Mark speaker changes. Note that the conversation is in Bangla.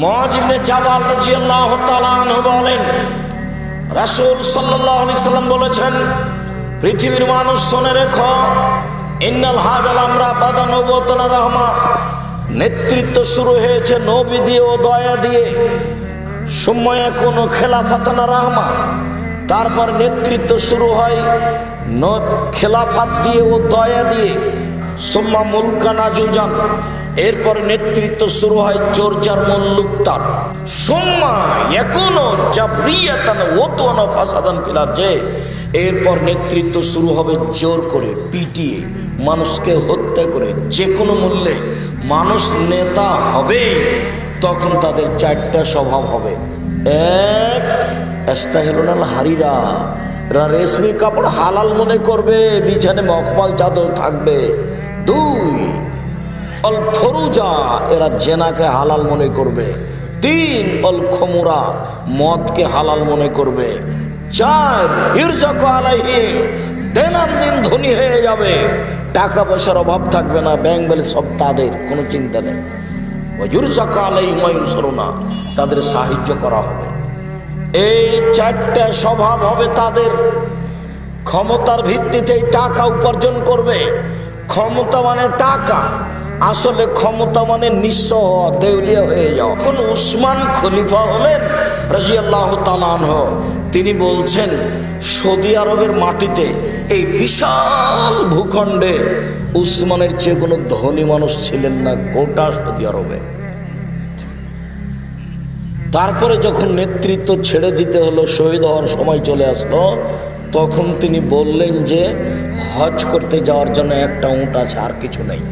Speaker 1: মহাজিবনে জাবাল রাজিয়াল্লাহু তাআলা আনহু বলেন, রাসূল সাল্লাল্লাহু আলাইহি সাল্লাম বলেছেন, পৃথিবীর মানুষ শুনে রেখো, ইন্নাল হাজাল আমরা বাদা নবতনা রহমা। নেতৃত্ব শুরু হয়েছে নবী দিয়ে ও দয়া দিয়ে। সময়ে কোনো খেলাফাতানা রাহমা। তারপর নেতৃত্ব শুরু হয় খেলাফাত দিয়ে ও দয়া দিয়ে। সোম্মা মুলকানা জুজান এরপর নেতৃত্ব শুরু হয় জোরজার মল্লুক্তার সোম্মা এখনও জাবরিয়াতান ওতোয়ান ফাসাদান পিলার যে এরপর নেতৃত্ব শুরু হবে জোর করে, পিটিয়ে, মানুষকে হত্যা করে যে কোনো মূল্যে। মানুষ নেতা হবে তখন তাদের চারটা স্বভাব হবে। এক, এস্তাহেলুনাল হারিরা। রেশমি কাপড় হালাল মনে করবে, বিছানে মকমাল চাদর থাকবে। দুই অল ফরুজা এরা জেনাকে হালাল মনে করবে। তিন অল খমুরা মদকে হালাল মনে করবে। চার ইরজাক আলাইহি দেনান দিন ধনী হয়ে যাবে। টাকা পয়সার অভাব থাকবে না, ব্যাংক ব্যালেন্স সব তাদের, কোনো চিন্তা নেই। ইরজাক আলাইহি মায়ুনসরুনা তাদের সাহায্য করা হবে। এই চারটা স্বভাব হবে তাদের। ক্ষমতার ভিত্তিতে টাকা উপার্জন করবে। ক্ষমতা মানে টাকা। আসলে ক্ষমতা মানে নিঃস্ব, দেউলিয়া হয়ে যাওয়া এখন উসমান খলিফা হলেন, রাজিয়াল্লাহ তালানহ তিনি বলছেন, সৌদি আরবের মাটিতে এই বিশাল ভূখণ্ডে উসমানের চেয়ে কোনো ধনী মানুষ ছিলেন না গোটা সৌদি আরবে। তারপরে যখন নেতৃত্ব ছেড়ে দিতে হলো, শহীদ হওয়ার সময় চলে আসলো, তখন তিনি বললেন যে, হজ করতে যাওয়ার জন্য একটা উঁট আছে, আর কিছু নেই।